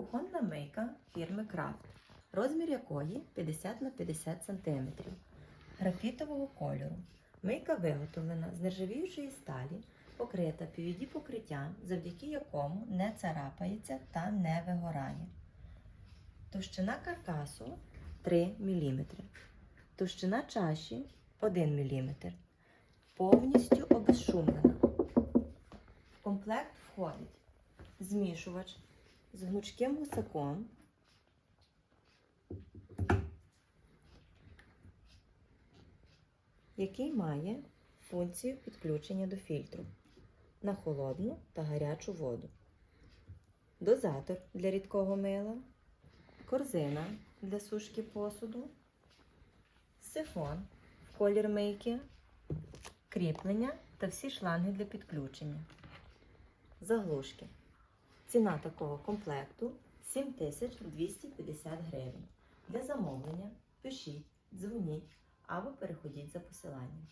Кухонна мийка фірми Крафт, розмір якої 50 на 50 см, графітового кольору. Мийка виготовлена з нержавіючої сталі, покрита PVD покриттям, завдяки якому не царапається та не вигорає. Товщина каркасу 3 мм. Товщина чаші 1 мм. Повністю обезшумлена. В комплект входить змішувач з гнучким гусаком, який має функцію підключення до фільтру на холодну та гарячу воду, дозатор для рідкого мила, корзина для сушки посуду, сифон колір мийки, кріплення та всі шланги для підключення. Заглушки. Ціна такого комплекту 7250 гривень. Для замовлення пишіть, дзвоніть або переходіть за посиланням.